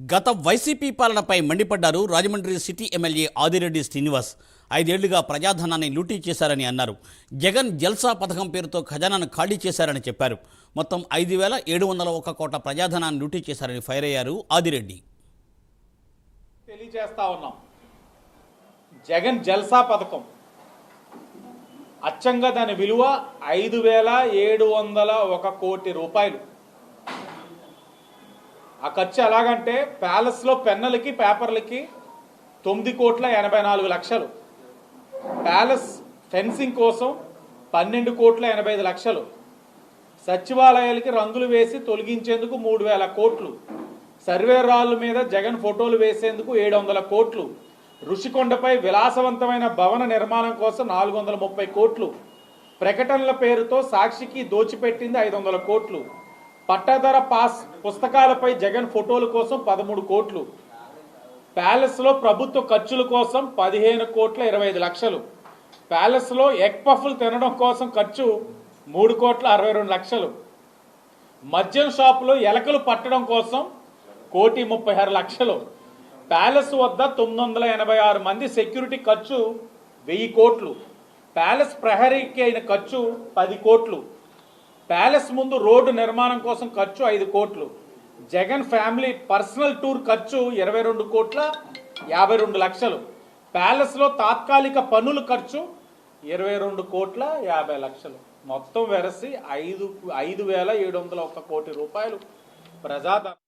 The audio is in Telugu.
గత వైసీపీ పాలనపై మండిపడ్డారు రాజమండ్రి సిటీ ఎమ్మెల్యే ఆదిరెడ్డి శ్రీనివాస్. ఐదేళ్ళుగా ప్రజాధనాన్ని లూటీ చేశారని అన్నారు. జగన్ జల్సా పథకం పేరుతో ఖజానాను ఖాళీ చేశారని చెప్పారు. మొత్తం ఐదు వేల ఏడు వందల ఒక కోట ప్రజాధనాన్ని లూటీ చేశారని ఫైర్ అయ్యారు ఆదిరెడ్డి. తెలియజేస్తా ఉన్నాం. జగన్ జల్సా పథకం. అచ్చంగా దాని విలువ ఐదు వేల ఏడు వందల ఒక కోటి రూపాయలు. ఆ ఖర్చు ఎలాగంటే ప్యాలెస్లో పెన్నులకి పేపర్లకి తొమ్మిది కోట్ల ఎనభై నాలుగు లక్షలు. ప్యాలెస్ ఫెన్సింగ్ కోసం పన్నెండు కోట్ల ఎనభై ఐదు లక్షలు. సచివాలయాలకి రంగులు వేసి తొలగించేందుకు మూడు వేల కోట్లు. సర్వే రాళ్ళు మీద జగన్ ఫోటోలు వేసేందుకు ఏడు వందల కోట్లు. ఋషికొండపై విలాసవంతమైన భవన నిర్మాణం కోసం నాలుగు వందల ముప్పై కోట్లు. ప్రకటనల పేరుతో సాక్షికి దోచిపెట్టింది ఐదు వందల కోట్లు. పట్టాధర పాస్ పుస్తకాలపై జగన్ ఫోటోల కోసం పదమూడు కోట్లు. ప్యాలెస్లో ప్రభుత్వ ఖర్చుల కోసం పదిహేను కోట్ల ఇరవై ఐదు లక్షలు. ప్యాలెస్లో ఎగ్ పఫ్లు తినడం కోసం ఖర్చు మూడు కోట్ల అరవై రెండు లక్షలు. మద్యం షాపులో ఎలకలు పట్టడం కోసం కోటి ముప్పై ఆరు లక్షలు. ప్యాలెస్ వద్ద తొమ్మిది వందల ఎనభై ఆరు మంది సెక్యూరిటీ ఖర్చు వెయ్యి కోట్లు. ప్యాలెస్ ప్రహరీకి అయిన ఖర్చు పది కోట్లు. ప్యాలెస్ ముందు రోడ్డు నిర్మాణం కోసం ఖర్చు ఐదు కోట్లు. జగన్ ఫ్యామిలీ పర్సనల్ టూర్ ఖర్చు ఇరవై రెండు కోట్ల యాభై రెండు లక్షలు. ప్యాలెస్లో తాత్కాలిక పనులు ఖర్చు ఇరవై రెండు కోట్ల యాభై లక్షలు. మొత్తం వెరసి ఐదు ఐదు వేల ఏడు వందల ఒక్క కోటి రూపాయలు. ప్రజాదరణ